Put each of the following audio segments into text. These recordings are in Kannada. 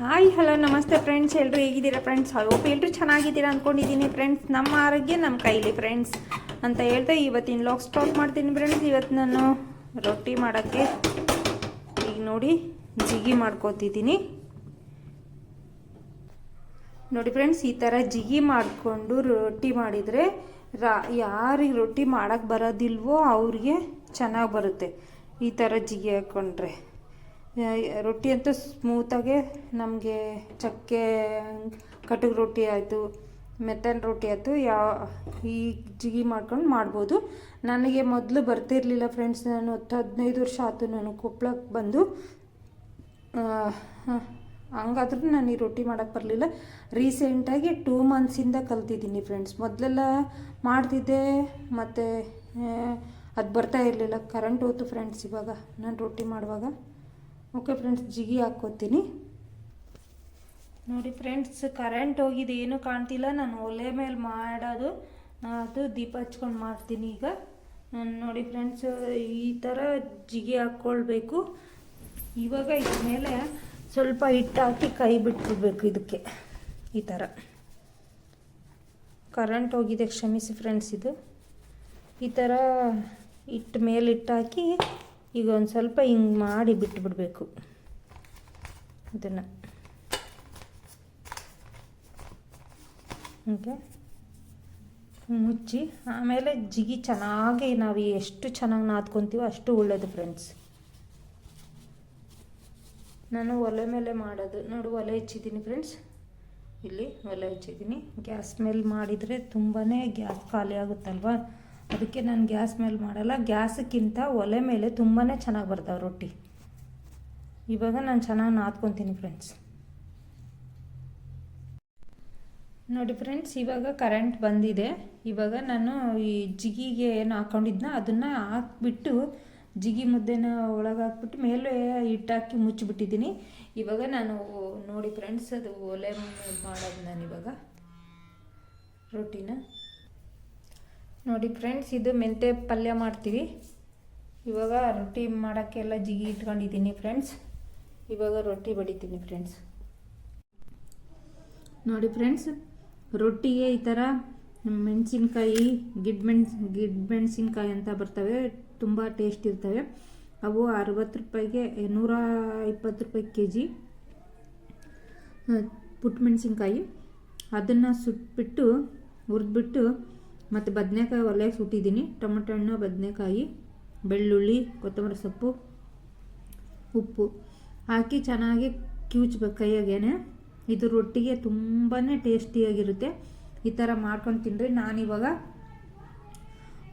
ಹಾಯ್ ಹಲೋ ನಮಸ್ತೆ ಫ್ರೆಂಡ್ಸ್ ಎಲ್ಲರೂ ಹೇಗಿದ್ದೀರಾ ಫ್ರೆಂಡ್ಸ್ ಹೋಪ್ ಎಲ್ಲರೂ ಚೆನ್ನಾಗಿದ್ದೀರಾ ಅಂದ್ಕೊಂಡಿದ್ದೀನಿ ಫ್ರೆಂಡ್ಸ್ ನಮ್ಮ ಆರೋಗ್ಯ ನಮ್ಮ ಕೈಲಿ ಫ್ರೆಂಡ್ಸ್ ಅಂತ ಹೇಳ್ತಾ ಇವತ್ತಿನ ಲಾಗ್ ಸ್ಟಾರ್ಟ್ ಮಾಡ್ತೀನಿ ಫ್ರೆಂಡ್ಸ್ ಇವತ್ತು ನಾನು ರೊಟ್ಟಿ ಮಾಡೋಕ್ಕೆ ಈಗ ನೋಡಿ ಜಿಗಿ ಮಾಡ್ಕೋತಿದ್ದೀನಿ. ನೋಡಿ ಫ್ರೆಂಡ್ಸ್ ಈ ಥರ ಜಿಗಿ ಮಾಡಿಕೊಂಡು ರೊಟ್ಟಿ ಮಾಡಿದರೆ ರಾ, ಯಾರಿಗೆ ರೊಟ್ಟಿ ಮಾಡೋಕ್ಕೆ ಬರೋದಿಲ್ವೋ ಅವ್ರಿಗೆ ಚೆನ್ನಾಗಿ ಬರುತ್ತೆ ಈ ಥರ ಜಿಗಿ ಹಾಕ್ಕೊಂಡ್ರೆ ರೊಟ್ಟಿ ಅಂತೂ ಸ್ಮೂತಾಗೆ ನಮಗೆ ಚಕ್ಕೆ ಕಟಕ್ ರೊಟ್ಟಿ ಆಯಿತು, ಮೆತ್ತನ ರೊಟ್ಟಿ ಆಯಿತು, ಯಾ, ಈ ಜಿಗಿ ಮಾಡ್ಕೊಂಡು ಮಾಡ್ಬೋದು. ನನಗೆ ಮೊದಲು ಬರ್ತಿರಲಿಲ್ಲ ಫ್ರೆಂಡ್ಸ್ ನಾನು ಹತ್ತು, ಹದಿನೈದು ವರ್ಷ ಆಯಿತು ನಾನು ಕೊಪ್ಪಳಕ್ಕೆ ಬಂದು. ಹಂಗಾದ್ರೂ ನಾನು ಈ ರೊಟ್ಟಿ ಮಾಡೋಕ್ಕೆ ಬರಲಿಲ್ಲ. ರೀಸೆಂಟಾಗಿ ಟೂ ಮಂತ್ಸಿಂದ ಕಲ್ತಿದ್ದೀನಿ ಫ್ರೆಂಡ್ಸ್ ಮೊದಲೆಲ್ಲ ಮಾಡ್ತಿದ್ದೆ, ಮತ್ತು ಅದು ಬರ್ತಾ ಇರಲಿಲ್ಲ. ಕರೆಂಟ್ ಹೋಯ್ತು ಫ್ರೆಂಡ್ಸ್ ಇವಾಗ, ನಾನು ರೊಟ್ಟಿ ಮಾಡುವಾಗ. ಓಕೆ ಫ್ರೆಂಡ್ಸ್ ಜಿಗಿ ಹಾಕ್ಕೋತೀನಿ. ನೋಡಿ ಫ್ರೆಂಡ್ಸ್ ಕರೆಂಟ್ ಹೋಗಿದೆ, ಏನೂ ಕಾಣ್ತಿಲ್ಲ. ನಾನು ಒಲೆ ಮೇಲೆ ಮಾಡೋದು, ಅದು ದೀಪ ಹಚ್ಕೊಂಡು ಮಾಡ್ತೀನಿ ಈಗ. ನಾನು ನೋಡಿ ಫ್ರೆಂಡ್ಸ್ ಈ ಥರ ಜಿಗಿ ಹಾಕ್ಕೊಳ್ಬೇಕು. ಇವಾಗ ಇದ್ರ ಮೇಲೆ ಸ್ವಲ್ಪ ಹಿಟ್ಟು ಹಾಕಿ ಕೈ ಬಿಟ್ಬಿಡ್ಬೇಕು ಇದಕ್ಕೆ, ಈ ಥರ ಕರೆಂಟ್ ಹೋಗಿದೆ, ಕ್ಷಮಿಸಿ ಫ್ರೆಂಡ್ಸ್ ಇದು. ಈ ಥರ ಹಿಟ್ಟು ಮೇಲೆ ಹಿಟ್ಟು ಹಾಕಿ ಈಗ ಒಂದು ಸ್ವಲ್ಪ ಹಿಂಗೆ ಮಾಡಿ ಬಿಟ್ಬಿಡ್ಬೇಕು ಇದನ್ನು ಹಿಂಗೆ ಮುಚ್ಚಿ, ಆಮೇಲೆ ಜಿಗಿ ಚೆನ್ನಾಗಿ ನಾವು ಎಷ್ಟು ಚೆನ್ನಾಗಿ ನಾದ್ಕೊತೀವೋ ಅಷ್ಟು ಒಳ್ಳೆಯದು ಫ್ರೆಂಡ್ಸ್ ನಾನು ಒಲೆ ಮೇಲೆ ಮಾಡೋದು. ನೋಡು, ಒಲೆ ಹಚ್ಚಿದ್ದೀನಿ ಫ್ರೆಂಡ್ಸ್ ಇಲ್ಲಿ ಒಲೆ ಹಚ್ಚಿದ್ದೀನಿ. ಗ್ಯಾಸ್ ಮೇಲೆ ಮಾಡಿದರೆ ತುಂಬಾ ಗ್ಯಾಸ್ ಖಾಲಿ ಆಗುತ್ತಲ್ವ? ಅದಕ್ಕೆ ನಾನು ಗ್ಯಾಸ್ ಮೇಲೆ ಮಾಡಲ್ಲ. ಗ್ಯಾಸಕ್ಕಿಂತ ಒಲೆ ಮೇಲೆ ತುಂಬಾ ಚೆನ್ನಾಗಿ ಬರ್ತಾವೆ ರೊಟ್ಟಿ. ಇವಾಗ ನಾನು ಚೆನ್ನಾಗಿ ನಾದ್ಕೊತೀನಿ ಫ್ರೆಂಡ್ಸ್ ನೋಡಿ ಫ್ರೆಂಡ್ಸ್ ಇವಾಗ ಕರೆಂಟ್ ಬಂದಿದೆ. ಇವಾಗ ನಾನು ಈ ಜಿಗಿಗೆ ಏನು ಹಾಕೊಂಡಿದ್ನ, ಅದನ್ನು ಹಾಕ್ಬಿಟ್ಟು ಜಿಗಿ ಮುದ್ದೆನ ಒಳಗೆ ಹಾಕ್ಬಿಟ್ಟು ಮೇಲೆ ಹಿಟ್ಟಾಕಿ ಮುಚ್ಚಿಬಿಟ್ಟಿದ್ದೀನಿ. ಇವಾಗ ನಾನು ನೋಡಿ ಫ್ರೆಂಡ್ಸ್ ಅದು ಒಲೆ ಮಾಡೋದು ನಾನು ಇವಾಗ. ರೊಟ್ಟಿನ. ನೋಡಿ ಫ್ರೆಂಡ್ಸ್, ಇದು ಮೆಂತೆ ಪಲ್ಯ ಮಾಡ್ತೀವಿ. ಇವಾಗ ರೊಟ್ಟಿ ಮಾಡೋಕ್ಕೆಲ್ಲ ಜಿಗಿ ಇಟ್ಕೊಂಡಿದ್ದೀನಿ ಫ್ರೆಂಡ್ಸ್. ಇವಾಗ ರೊಟ್ಟಿ ಬಡಿತೀನಿ ಫ್ರೆಂಡ್ಸ್. ನೋಡಿ ಫ್ರೆಂಡ್ಸ್, ರೊಟ್ಟಿಗೆ ಈ ಥರ ಮೆಣಸಿನ್ಕಾಯಿ, ಗಿಡ್ ಮೆಣಸ್ ಗಿಡ್ ಮೆಣಸಿನ್ಕಾಯಿ ಅಂತ ಬರ್ತವೆ. ತುಂಬ ಟೇಸ್ಟ್ ಇರ್ತವೆ. ಅವು ಅರವತ್ತು ರೂಪಾಯಿಗೆ, ನೂರ ಇಪ್ಪತ್ತು ರೂಪಾಯಿ ಕೆ ಜಿ ಪುಟ್ಟ ಮೆಣಸಿನ್ಕಾಯಿ ಅದನ್ನು ಸುಟ್ಬಿಟ್ಟು, ಹುರಿದ್ಬಿಟ್ಟು ಮತ್ತು ಬದನೆಕಾಯಿ ಒಲೆಗೆ ಸುಟ್ಟಿದ್ದೀನಿ. ಟೊಮೆಟೊ ಹಣ್ಣು, ಬದನೆಕಾಯಿ, ಬೆಳ್ಳುಳ್ಳಿ, ಕೊತ್ತಂಬರಿ ಸೊಪ್ಪು, ಉಪ್ಪು ಹಾಕಿ ಚೆನ್ನಾಗಿ ಕಿವುಚ್ಬೇಕು ಕೈಯಾಗೇನೆ. ಇದು ರೊಟ್ಟಿಗೆ ತುಂಬಾ ಟೇಸ್ಟಿಯಾಗಿರುತ್ತೆ. ಈ ಥರ ಮಾಡ್ಕೊಂಡು ತಿನ್ನಿರಿ ನಾನಿವಾಗ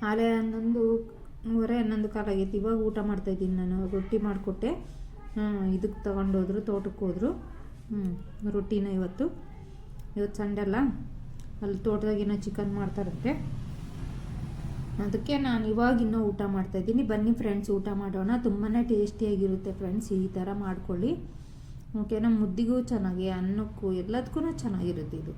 ಆಲೆ ಹನ್ನೊಂದು ನೂರ ಹನ್ನೊಂದು ಕಾಲ ಆಗೈತೆ ಇವಾಗ ಊಟ ಮಾಡ್ತಾಯಿದ್ದೀನಿ ನಾನು. ರೊಟ್ಟಿ ಮಾಡಿಕೊಟ್ಟೆ. ಇದಕ್ಕೆ ತೊಗೊಂಡೋದ್ರು, ತೋಟಕ್ಕೆ ಹೋದರು. ಹ್ಞೂ ರೊಟ್ಟಿನ ಇವತ್ತು. ಇವತ್ತು ಸಂಡೆ ಅಲ್ಲ. ಅಲ್ಲಿ ತೋಟದಾಗಿನ ಚಿಕನ್ ಮಾಡ್ತಾರಂತೆ. ಅದಕ್ಕೆ ನಾನು ಇವಾಗ ಇನ್ನೂ ಊಟ ಮಾಡ್ತಾಯಿದ್ದೀನಿ ಬನ್ನಿ ಫ್ರೆಂಡ್ಸ್ ಊಟ ಮಾಡೋಣ. ತುಂಬಾ ಟೇಸ್ಟಿಯಾಗಿರುತ್ತೆ ಫ್ರೆಂಡ್ಸ್ ಈ ಥರ ಮಾಡ್ಕೊಳ್ಳಿ. ಓಕೆನಾ ಮುದ್ದಿಗೂ ಚೆನ್ನಾಗಿ, ಅನ್ನಕ್ಕೂ ಎಲ್ಲದಕ್ಕೂ ಚೆನ್ನಾಗಿರುತ್ತೆ ಇದು.